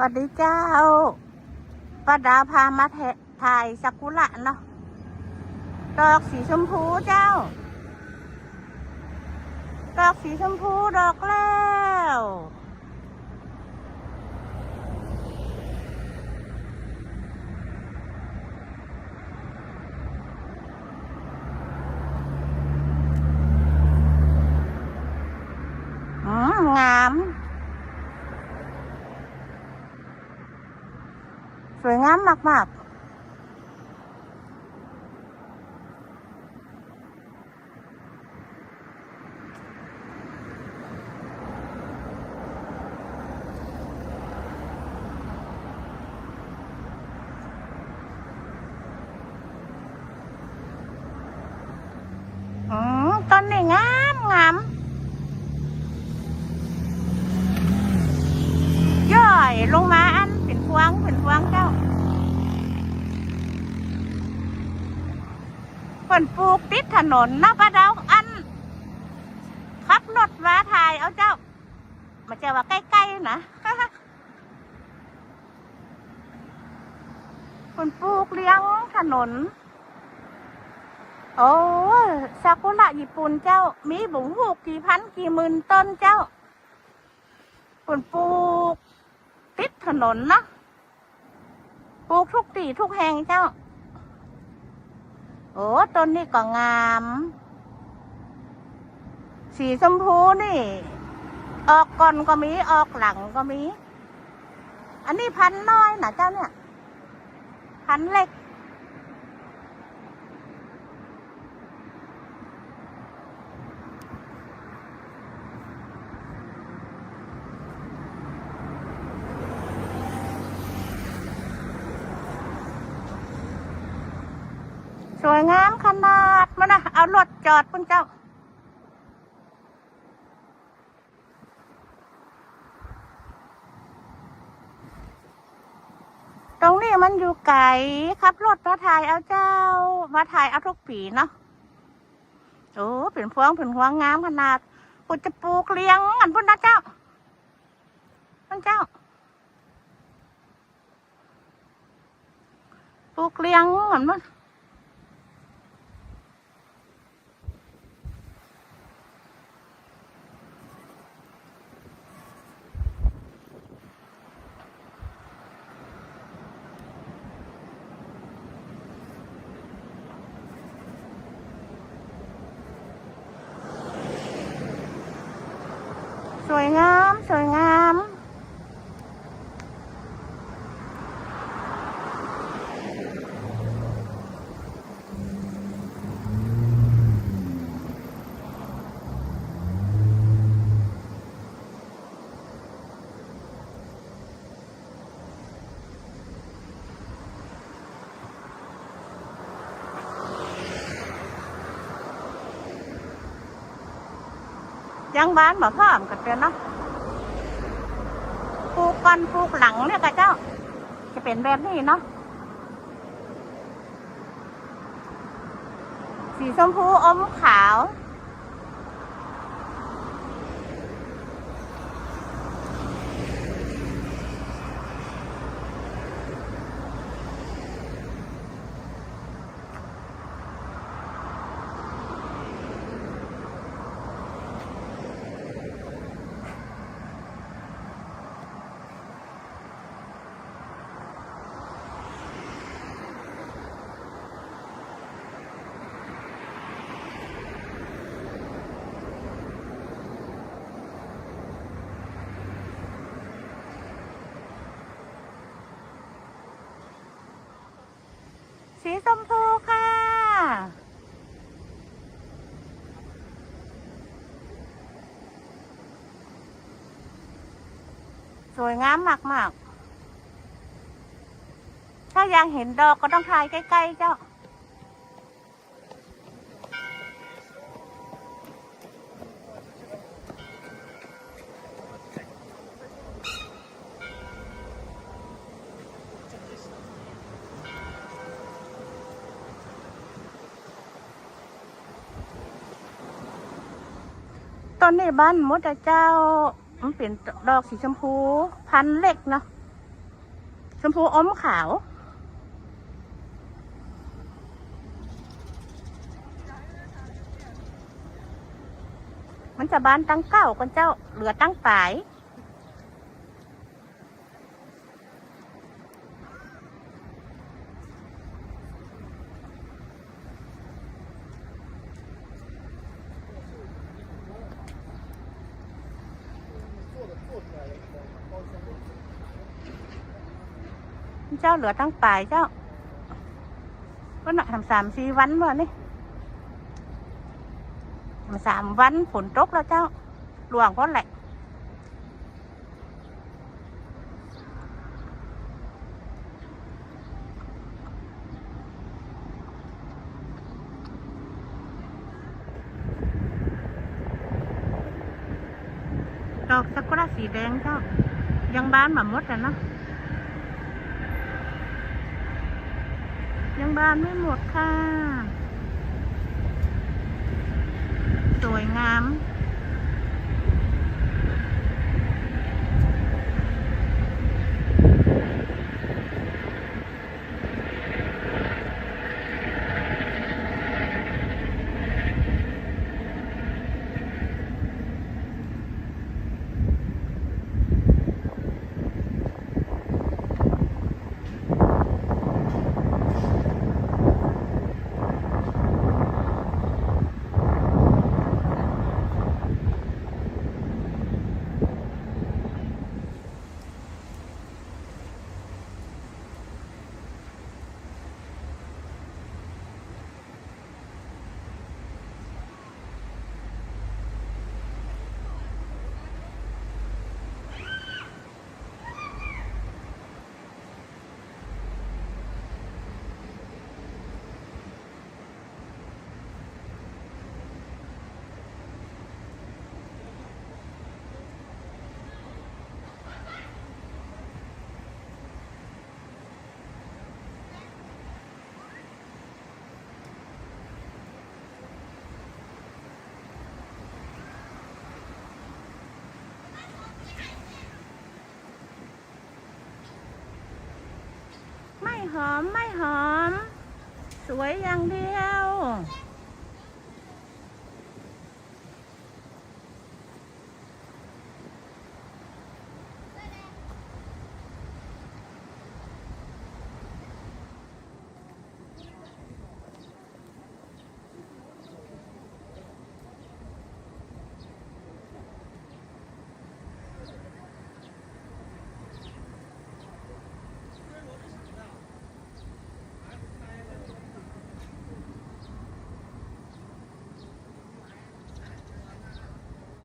สวัสดีเจ้าป้าดาพามาถ่ายสักุระเนาะ ดอกสีชมพูเจ้า ดอกสีชมพูดอกแล้วอืมงาม วยงามมากๆอืมต้นนี่งามงามย่อยลงมาอันเป็นพวงเป็นพวงเจ้า เพิ่นปลูกติดถนนนะป้าดาวอันขับรถมาถ่ายเอาเจ้า มาเจอว่าใกล้ๆนะเพิ่นปลูกเลี้ยงถนน โอ้ซากุระญี่ปุ่นเจ้า มีบุ๋งหูกกี่พันกี่หมื่นต้นเจ้าเพิ่นปลูกติดถนนนะปลูกทุกตีทุกแห่งเจ้า โอ้ต้นนี้ก็งาม สีชมพูนี่ ออกก่อนก็มีออกหลังก็มี อันนี้พันน้อยนะเจ้าเนี่ย พันเล็ก ส วยงามขนาดมันนะเอารถจอดปุ่นเจ้า ตรงนี้มันอยู่ไกลขับรถมาถ่ายเอาเจ้า มาถ่ายเอาทุกปีเนาะโอ้เป็นพวงเป็นพวงงามขนาดปุจะปลูกเลี้ยงอันพุ่นนะเจ้าพุ่นเจ้าปลูกเลี้ยงอันพุ่น สวยงาม สวยงาม ยังบ้านบ่พร้อมกันเป็นเนาะปลูกก่อนปลูกหลังเนี่ยกะเจ้า จะเป็นแบบนี้เนาะสีชมพูอมขาว สีชมพูค่ะ สวยงามมากๆ ถ้ายังเห็นดอกก็ต้องถ่ายใกล้ ๆ เจ้า ตอนนี้บ้านมดอะเจ้า มันเปลี่ยนดอกสีชมพู พันเล็กเนาะชมพูอมขาว มันจะบานตั้งเก้ากันเจ้า เหลือตั้งปลาย เจ้าเหลือตั้งปลายเจ้า ก็หนักทำสามสี่วันวะนี่ทำสามวันฝนตกแล้วเจ้าหลวงก็แหละดอกซากุระสีแดงเจ้ายังบานมาหมดแล้วเนาะ ยังบานไม่หมดค่ะ สวยงาม หอมไม่หอม สวยอย่างเดียว